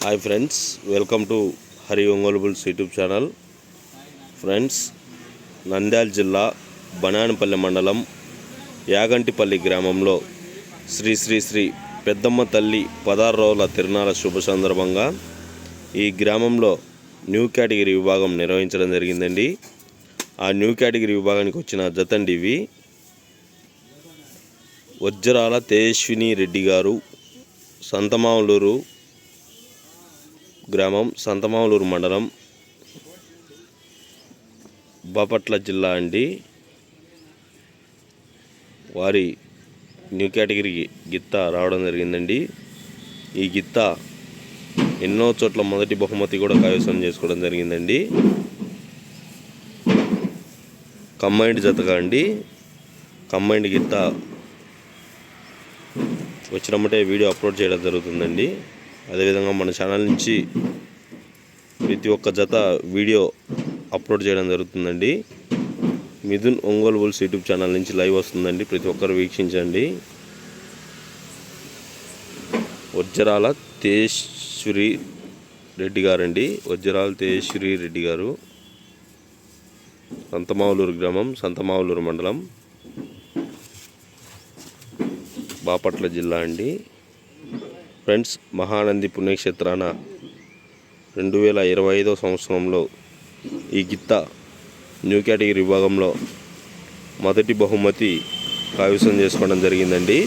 Hi friends welcome to Hari Ongole bulls YouTube channel. Friends Nandyal జిల్లా బనానపల్లి మండలం యాగంటిపల్లి గ్రామంలో శ్రీ శ్రీ శ్రీ పెద్దమ్మ తల్లి పదహారు రోజుల తిరునాల శుభ సందర్భంగా ఈ గ్రామంలో న్యూ కేటగిరీ విభాగం నిర్వహించడం జరిగిందండి. ఆ న్యూ కేటగిరీ విభాగానికి వచ్చిన జతండి ఇవి. వజ్రాల తేజస్విని రెడ్డి గారు సంతమావులూరు గ్రామం సంతమావులూరు మండలం బాపట్ల జిల్లా అండి. వారి న్యూ కేటగిరీ గిత్త రావడం జరిగిందండి. ఈ గిత్త ఎన్నో చోట్ల మొదటి బహుమతి కూడా కైవసం చేసుకోవడం జరిగిందండి. కంబైండ్ జతగా అండి. కంబైండ్ గిత్త వచ్చినమ్మటే వీడియో అప్లోడ్ చేయడం జరుగుతుందండి. అదేవిధంగా మన ఛానల్ నుంచి ప్రతి ఒక్క జత వీడియో అప్లోడ్ చేయడం జరుగుతుందండి. Mithun Ongole bulls YouTube channel నుంచి లైవ్ వస్తుందండి. ప్రతి ఒక్కరు వీక్షించండి. వజ్రాల తేశ్వరి రెడ్డి గారండి. వజ్రాల తేజేశ్వరి రెడ్డి గారు. సంతమావులూరు గ్రామం సంతమావులూరు మండలం బాపట్ల జిల్లా అండి. ఫ్రెండ్స్ మహానంది పుణ్యక్షేత్రాన రెండు వేల ఇరవై ఐదో సంవత్సరంలో ఈ గిత్త న్యూ కేటగిరీ విభాగంలో మొదటి బహుమతి కావ్యసం చేసుకోవడం జరిగిందండి.